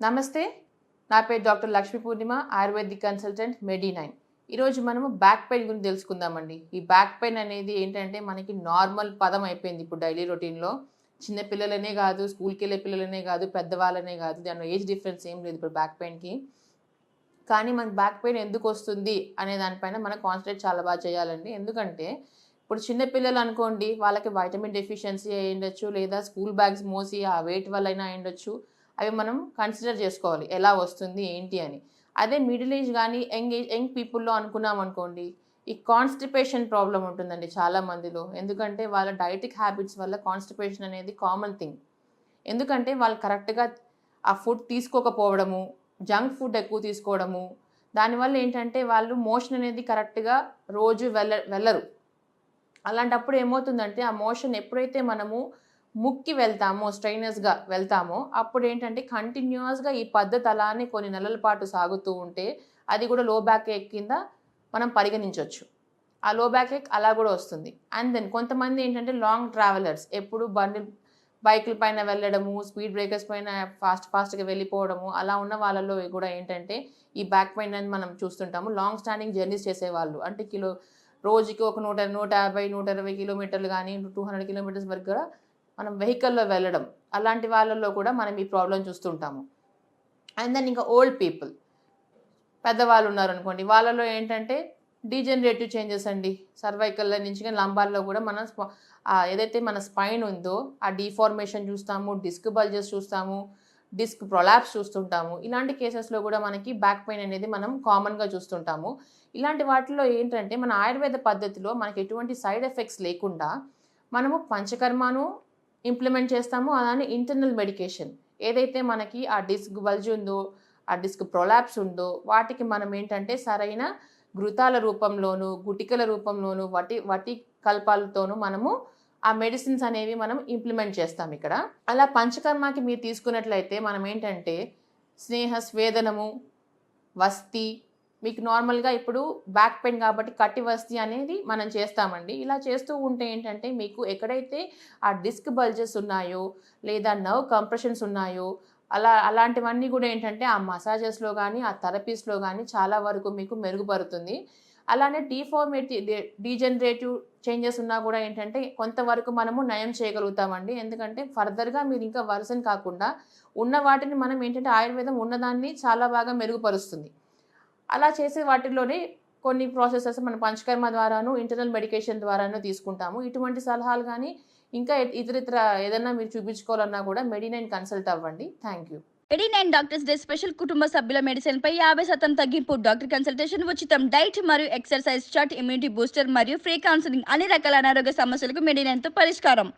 నమస్తే నా పేరు doctor Lakshmi Purnima ayurvedic consultant Medi Nine ఈరోజు మనము బ్యాక్ పెయిన్ గురించి తెలుసుకుందామండి. ఈ బ్యాక్ పెయిన్ అనేది ఏంటంటే మనకి నార్మల్ పదం అయిపోయింది ఇప్పుడు డైలీ రొటీన్లో. చిన్న పిల్లలనే కాదు స్కూల్కి వెళ్ళే పిల్లలనే కాదు పెద్దవాళ్ళనే కాదు దాని ఏజ్ డిఫరెన్స్ ఏం లేదు ఇప్పుడు బ్యాక్ పెయిన్కి. కానీ మనకి బ్యాక్ పెయిన్ ఎందుకు వస్తుంది అనే దానిపైన మనం కాన్సన్ట్రేట్ చాలా బాగా చేయాలండి. ఎందుకంటే ఇప్పుడు చిన్న పిల్లలు అనుకోండి వాళ్ళకి వైటమిన్ డెఫిషియన్సీ అయి ఉండొచ్చు లేదా స్కూల్ బ్యాగ్స్ మోసి ఆ వెయిట్ వల్ల అయినా అయి ఉండొచ్చు అవి మనం కన్సిడర్ చేసుకోవాలి. ఎలా వస్తుంది ఏంటి అని. అదే మిడిల్ ఏజ్ కానీ యంగ్ ఏజ్ యంగ్ పీపుల్లో అనుకున్నాం అనుకోండి ఈ కాన్స్టిపేషన్ ప్రాబ్లం ఉంటుందండి చాలా మందిలో. ఎందుకంటే వాళ్ళ డైటిక్ హ్యాబిట్స్ వల్ల కాన్స్టిపేషన్ అనేది కామన్ థింగ్ ఎందుకంటే వాళ్ళు కరెక్ట్గా ఆ ఫుడ్ తీసుకోకపోవడము జంక్ ఫుడ్ ఎక్కువ తీసుకోవడము దానివల్ల ఏంటంటే వాళ్ళు మోషన్ అనేది కరెక్ట్గా రోజు వెళ్ళ వెళ్ళరు అలాంటప్పుడు ఏమవుతుందంటే ఆ మోషన్ ఎప్పుడైతే మనము ముక్కి వెళ్తామో స్ట్రైనర్స్గా వెళ్తామో అప్పుడు ఏంటంటే కంటిన్యూస్గా ఈ పద్ధతి అలానే కొన్ని నెలల పాటు సాగుతూ ఉంటే అది కూడా లో బ్యాక్ ఏక్ కింద మనం పరిగణించవచ్చు ఆ లో బ్యాక్ ఏక్ అలా కూడా వస్తుంది. అండ్ దెన్ కొంతమంది ఏంటంటే లాంగ్ ట్రావెలర్స్ ఎప్పుడు బండి బైకుల పైన వెళ్ళడము స్పీడ్ బ్రేకర్స్ పైన ఫాస్ట్ ఫాస్ట్గా వెళ్ళిపోవడము అలా ఉన్న వాళ్ళలో కూడా ఏంటంటే ఈ బ్యాక్ పెయిన్ అని మనం చూస్తుంటాము. లాంగ్ స్టాండింగ్ జర్నీస్ చేసేవాళ్ళు. అంటే కిలో రోజుకి ఒక నూట నూట యాభై నూట ఇరవై కిలోమీటర్లు కానీ టూ హండ్రెడ్ కిలోమీటర్స్ వరకు కూడా మనం వెహికల్లో వెళ్ళడం అలాంటి వాళ్ళల్లో కూడా మనం ఈ ప్రాబ్లం చూస్తుంటాము అండ్ దెన్ ఇంకా ఓల్డ్ పీపుల్. పెద్దవాళ్ళు ఉన్నారనుకోండి వాళ్ళలో ఏంటంటే డీజనరేటివ్ చేంజెస్ అండి. సర్వైకల్ నుంచి కానీ లంబార్లో కూడా మన ఏదైతే మన స్పైన్ ఉందో ఆ డీఫార్మేషన్ చూస్తాము డిస్క్ బల్జెస్ చూస్తాము డిస్క్ ప్రొలాప్స్ చూస్తుంటాము. ఇలాంటి కేసెస్లో కూడా మనకి బ్యాక్ పెయిన్ అనేది మనం కామన్గా చూస్తుంటాము. ఇలాంటి వాటిలో ఏంటంటే మన ఆయుర్వేద పద్ధతిలో మనకి ఎటువంటి సైడ్ ఎఫెక్ట్స్ లేకుండా మనము పంచకర్మను ఇంప్లిమెంట్ చేస్తాము అలానే ఇంటర్నల్ మెడికేషన్. ఏదైతే మనకి ఆ డిస్క్ బల్జ్ ఉందో ఆ డిస్క్ ప్రొలాప్స్ ఉందో వాటికి మనం ఏంటంటే సరైన ఘృతాల రూపంలోను గుటికల రూపంలోను వటి వటి కల్పాలతోనూ మనము ఆ మెడిసిన్స్ అనేవి మనం ఇంప్లిమెంట్ చేస్తాం ఇక్కడ. అలా పంచకర్మకి మీరు తీసుకున్నట్లయితే మనం ఏంటంటే స్నేహ స్వేదనము వస్తి మీకు నార్మల్గా ఇప్పుడు బ్యాక్ పెయిన్ కాబట్టి కట్టి వస్తి అనేది మనం చేస్తామండి. ఇలా చేస్తూ ఉంటే ఏంటంటే మీకు ఎక్కడైతే ఆ డిస్క్ బల్జెస్ ఉన్నాయో లేదా నర్వ్ కంప్రెషన్స్ ఉన్నాయో అలా అలాంటివన్నీ కూడా ఏంటంటే ఆ మసాజెస్లో కానీ ఆ థెరపీస్లో కానీ చాలా వరకు మీకు మెరుగుపడుతుంది అలానే డీఫార్మేటివ్ డీజనరేటివ్ చేంజెస్ ఉన్నా కూడా ఏంటంటే కొంతవరకు మనము నయం చేయగలుగుతామండి. ఎందుకంటే ఫర్దర్గా మీరు ఇంకా వర్సన్ కాకుండా ఉన్న వాటిని మనం ఏంటంటే ఆయుర్వేదం ఉన్నదాన్ని చాలా బాగా మెరుగుపరుస్తుంది. అలా చేసే వాటిల్లోనే కొన్ని ప్రాసెసెస్ మన పంచకర్మ ద్వారాను ఇంటర్నల్ మెడికేషన్ ద్వారాను తీసుకుంటాము. ఇటువంటి సలహాలు కానీ ఇంకా ఇతర ఇతర ఏదైనా మీరు చూపించుకోవాలన్నా కూడా మెడినైన్ కన్సల్ట్ అవ్వండి. Thank you. Medi Nine doctors day special కుటుంబ సభ్యుల మెడిసిన్ పై యాభై శాతం తగ్గింపు డాక్టర్ కన్సల్టేషన్ ఉచితం డైట్ మరియు ఎక్సర్సైజ్ చార్ట్ ఇమ్యూనిటీ బూస్టర్ మరియు ఫ్రీ కౌన్సిలింగ్ అన్ని రకాల అనారోగ్య సమస్యలకు మెడినైన్తో పరిష్కారం.